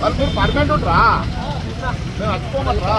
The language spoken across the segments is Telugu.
వాళ్ళు మీరు పర్మనెంట్ ఉంటారా? మేము అట్టుకోమట్రా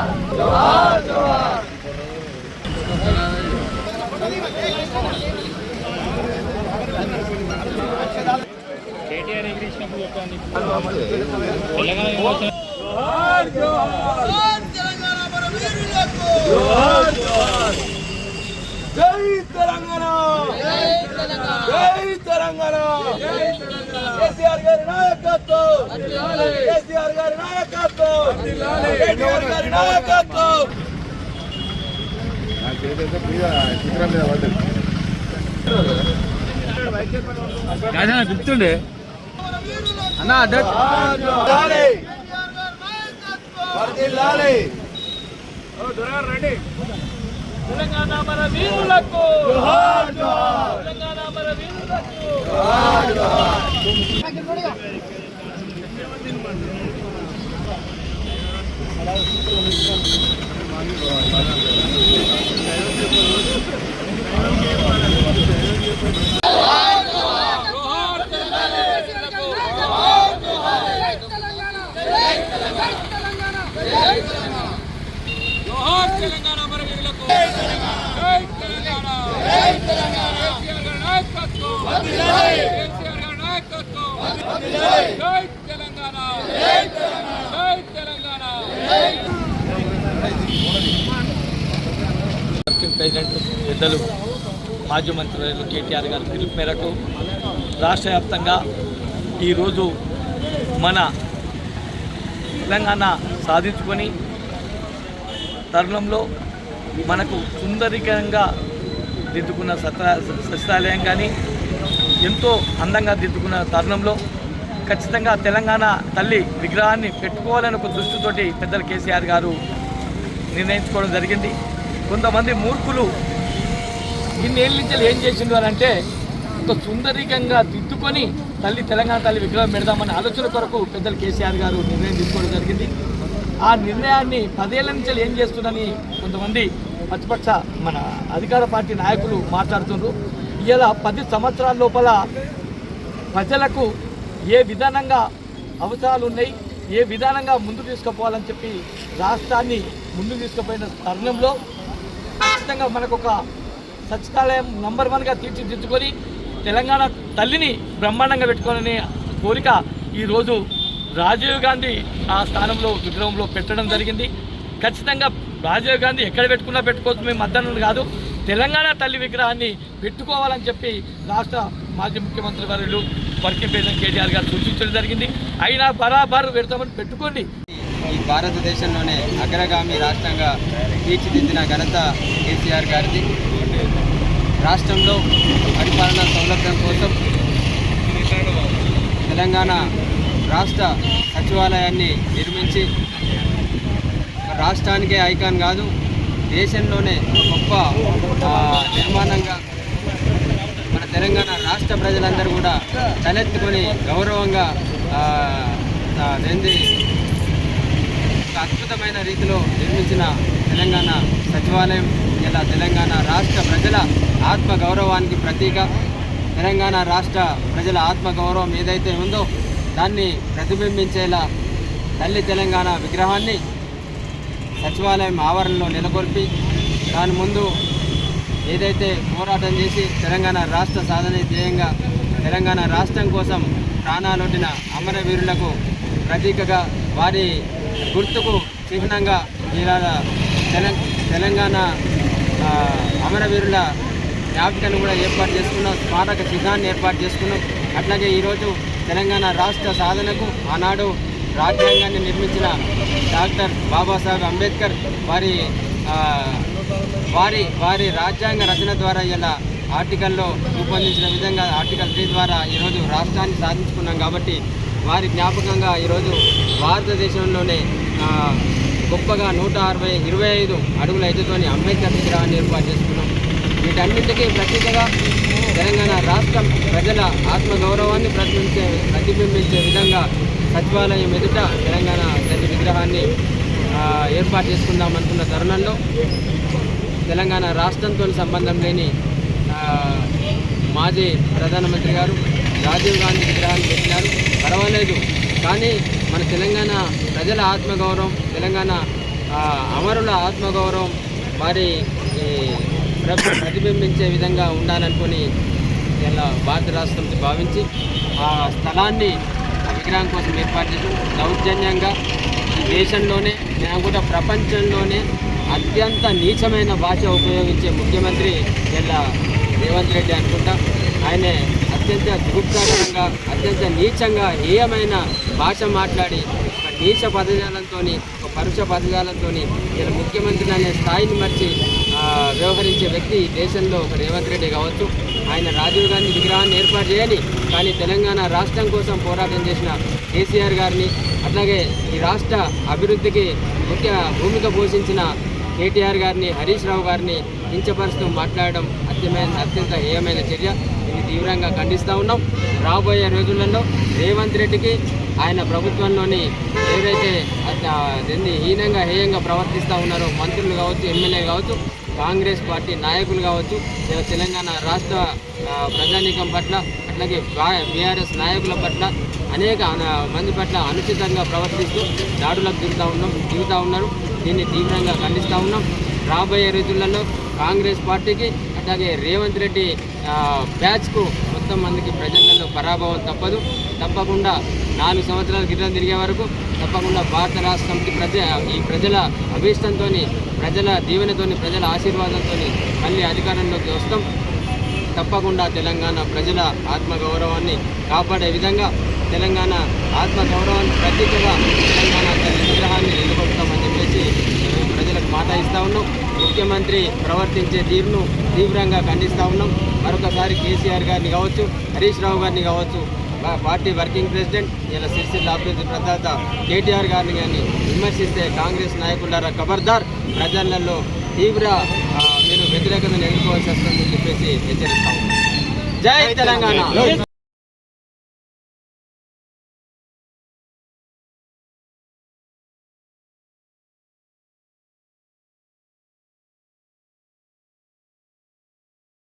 జై తెలంగాణ జై తెలంగాణ కేసీఆర్ గారి నాయకత్వం కేసీఆర్ గారి నాయకత్వం. కేటీఆర్ గారి నాయకత్వం. గుర్తుండే? అన్న లాలి వర్ధిల్లాలి తెలంగాణ మన వీరులకు. తెలంగాణ మన వీరులకు జోహార్ తెలంగాణ మన వీరులకు జై తెలంగాణ జై తెలంగాణ కేసీఆర్ గారి నాయకత్వం కేసీఆర్ గారి నాయకత్వం జై తెలంగాణ జై తెలంగాణ జై తెలంగాణ వర్కింగ్ ప్రెసిడెంట్ పెద్దలు మాజీ మంత్రులు కేటీఆర్ గారి పిలుపు మేరకు రాష్ట్ర వ్యాప్తంగా ఈరోజు మన తెలంగాణ సాధించుకొని తరుణంలో మనకు సుందరికరంగా దిద్దుకున్న సత్ర సచివాలయం కానీ ఎంతో అందంగా దిద్దుకున్న తరుణంలో ఖచ్చితంగా తెలంగాణ తల్లి విగ్రహాన్ని పెట్టుకోవాలని ఒక దృష్టితోటి పెద్దలు కేసీఆర్ గారు నిర్ణయించుకోవడం జరిగింది. కొంతమంది మూర్ఖులు ఇన్నేళ్ళ నుంచి ఏం చేసిండు అని అంటే ఒక సుందరికంగా దిద్దుకొని తల్లి తెలంగాణ తల్లి విగ్రహం పెడదామని ఆలోచన కొరకు పెద్దలు కేసీఆర్ గారు నిర్ణయం తీసుకోవడం జరిగింది. ఆ నిర్ణయాన్ని పదేళ్ళ నుంచి ఏం చేస్తుందని కొంతమంది ప్రతిపక్ష మన అధికార పార్టీ నాయకులు మాట్లాడుతున్నారు ఇలా పది సంవత్సరాల లోపల ప్రజలకు ఏ విధానంగా అవసరాలు ఉన్నాయి ఏ విధానంగా ముందుకు తీసుకుపోవాలని చెప్పి రాష్ట్రాన్ని ముందుకు తీసుకుపోయిన తరుణంలో ఖచ్చితంగా మనకు ఒక సచివాలయం నంబర్ వన్గా తీర్చిదిద్దుకొని తెలంగాణ తల్లిని బ్రహ్మాండంగా పెట్టుకోవాలనే కోరిక ఈరోజు రాజీవ్ గాంధీ ఆ స్థానంలో విగ్రహంలో పెట్టడం జరిగింది. ఖచ్చితంగా రాజీవ్ గాంధీ ఎక్కడ పెట్టుకున్నా పెట్టుకోవచ్చు మేము మద్దతు కాదు. తెలంగాణ తల్లి విగ్రహాన్ని పెట్టుకోవాలని చెప్పి రాష్ట్ర మాజీ ముఖ్యమంత్రి వర్యులు వర్కింగ్ ప్రెసిడెంట్ కేటీఆర్ గారు సూచించడం జరిగింది. అయినా బరాబర్ పెడతామని పెట్టుకోండి. ఈ భారతదేశంలోనే అగ్రగామి రాష్ట్రంగా తీర్చిదిద్దిన ఘనత కేసీఆర్ గారిది. రాష్ట్రంలో పరిపాలనా సౌలభ్యం కోసం తెలంగాణ రాష్ట్ర సచివాలయాన్ని నిర్మించి రాష్ట్రానికే ఐకాన్ కాదు దేశంలోనే గొప్ప నిర్మాణంగా మన తెలంగాణ రాష్ట్ర ప్రజలందరూ కూడా తలెత్తుకొని గౌరవంగా ఏంది అద్భుతమైన రీతిలో నిర్మించిన తెలంగాణ సచివాలయం ఇలా తెలంగాణ రాష్ట్ర ప్రజల ఆత్మ గౌరవానికి ప్రతీక. తెలంగాణ రాష్ట్ర ప్రజల ఆత్మ గౌరవం ఏదైతే ఉందో దాన్ని ప్రతిబింబించేలా తల్లి తెలంగాణ విగ్రహాన్ని సచివాలయం ఆవరణలో నెలకొల్పి దాని ముందు ఏదైతే పోరాటం చేసి తెలంగాణ రాష్ట్ర సాధన ధ్యేయంగా తెలంగాణ రాష్ట్రం కోసం ప్రాణాలొడ్డిన అమరవీరులకు ప్రతీకగా వారి గుర్తుకు చిహ్నంగా ఇవాళ తెలం తెలంగాణ అమరవీరుల జ్ఞాపికను కూడా ఏర్పాటు చేసుకున్నాం. స్మారక చిహ్నాన్ని ఏర్పాటు చేసుకున్నాం. అట్లాగే ఈరోజు తెలంగాణ రాష్ట్ర సాధనకు ఆనాడు రాజ్యాంగాన్ని నిర్మించిన డాక్టర్ బాబాసాహెబ్ అంబేద్కర్ వారి వారి వారి రాజ్యాంగ రచన ద్వారా ఇలా ఆర్టికల్లో రూపొందించిన విధంగా ఆర్టికల్ త్రీ ద్వారా ఈరోజు రాష్ట్రాన్ని సాధించుకున్నాం కాబట్టి వారి జ్ఞాపకంగా ఈరోజు భారతదేశంలోనే గొప్పగా నూట అరవై ఇరవై ఐదు అడుగుల ఎత్తుతోని అంబేద్కర్ విగ్రహాన్ని ఏర్పాటు చేసుకున్నాం. వీటన్నింటికీ ప్రతీకగా తెలంగాణ రాష్ట్రం ప్రజల ఆత్మగౌరవాన్ని ప్రతిబింబించే ప్రతిబింబించే విధంగా సచివాలయం ఎదుట తెలంగాణ తల్లి విగ్రహాన్ని ఏర్పాటు చేసుకుందామనుకున్న తరుణంలో తెలంగాణ రాష్ట్రంతో సంబంధం లేని మాజీ ప్రధానమంత్రి గారు రాజీవ్ గాంధీ విగ్రహాన్ని పర్వాలేదు. కానీ మన తెలంగాణ ప్రజల ఆత్మగౌరవం తెలంగాణ అమరుల ఆత్మగౌరవం వారి ఈ, ప్రతిబింబించే విధంగా ఉండాలనుకుని ఇలా భారత రాష్ట్రం భావించి ఆ స్థలాన్ని ఆ విగ్రహం కోసం ఏర్పాటు చేసి దౌర్జన్యంగా ఈ దేశంలోనే నేను కూడా ప్రపంచంలోనే అత్యంత నీచమైన భాష ఉపయోగించే ముఖ్యమంత్రి ఇలా రేవంత్ రెడ్డి అనుకుంటా. ఆయనే అత్యంత దుగుప్సాకరంగా అత్యంత నీచంగా హేయమైన భాష మాట్లాడి ఒక నీచ పదజాలంతో ఒక పరుష పదజాలంతో ఇలా ముఖ్యమంత్రి అనే స్థాయిని మర్చి వ్యవహరించే వ్యక్తి ఈ దేశంలో ఒక రేవంత్ రెడ్డి కావచ్చు. ఆయన రాజీవ్ గాంధీ విగ్రహాన్ని ఏర్పాటు చేయని కానీ తెలంగాణ రాష్ట్రం కోసం పోరాటం చేసిన కేసీఆర్ గారిని అట్లాగే ఈ రాష్ట్ర అభివృద్ధికి ముఖ్య భూమిక పోషించిన కేటీఆర్ గారిని హరీష్ రావు గారిని కించపరుస్తూ మాట్లాడడం అత్యమైన అత్యంత హేయమైన చర్య. దీన్ని తీవ్రంగా ఖండిస్తూ ఉన్నాం. రాబోయే రోజులలో రేవంత్ రెడ్డికి ఆయన ప్రభుత్వంలోని ఏవైతే అత- దీన్ని హీనంగా హేయంగా ప్రవర్తిస్తూ ఉన్నారో మంత్రులు కావచ్చు ఎమ్మెల్యే కావచ్చు కాంగ్రెస్ పార్టీ నాయకులు కావచ్చు తెలంగాణ రాష్ట్ర ప్రజానీకం పట్ల అట్లాగే బీఆర్ఎస్ నాయకుల పట్ల అనేక మంది పట్ల అనుచితంగా ప్రవర్తిస్తూ దాడులకు దిగుతూ ఉన్నాం దిగుతూ ఉన్నారు. దీన్ని తీవ్రంగా ఖండిస్తూ ఉన్నాం. రాబోయే రోజులలో కాంగ్రెస్ పార్టీకి అలాగే రేవంత్ రెడ్డి బ్యాచ్కు మొత్తం మందికి ప్రజలలో పరాభవం తప్పదు. తప్పకుండా నాలుగు సంవత్సరాల క్రితం తిరిగే వరకు తప్పకుండా భారత రాష్ట్రంకి ప్రజ ఈ ప్రజల అభీష్టంతో ప్రజల దీవెనతోని ప్రజల ఆశీర్వాదంతో మళ్ళీ అధికారంలోకి వస్తాం. తప్పకుండా తెలంగాణ ప్రజల ఆత్మగౌరవాన్ని కాపాడే విధంగా తెలంగాణ ఆత్మగౌరవాన్ని ప్రతీకగా తెలంగాణ విగ్రహాన్ని నిలబడతామని చెప్పేసి ప్రజలకు మాట ఇస్తా ఉన్నాం. ముఖ్యమంత్రి ప్రవర్తించే తీరును తీవ్రంగా ఖండిస్తూ ఉన్నాం. మరొకసారి కేసీఆర్ గారిని కావచ్చు హరీష్ రావు గారిని కావచ్చు పార్టీ వర్కింగ్ ప్రెసిడెంట్ ఇలా సిరిసిల్ల అభివృద్ధి ప్రదాత కేటీఆర్ గారిని కానీ విమర్శిస్తే కాంగ్రెస్ నాయకులారా ఖబర్దార్ ప్రజలలో తీవ్ర మీరు వ్యతిరేకతను ఎదుర్కోవాల్సి వస్తుందని చెప్పేసి హెచ్చరిస్తాము జై తెలంగాణ.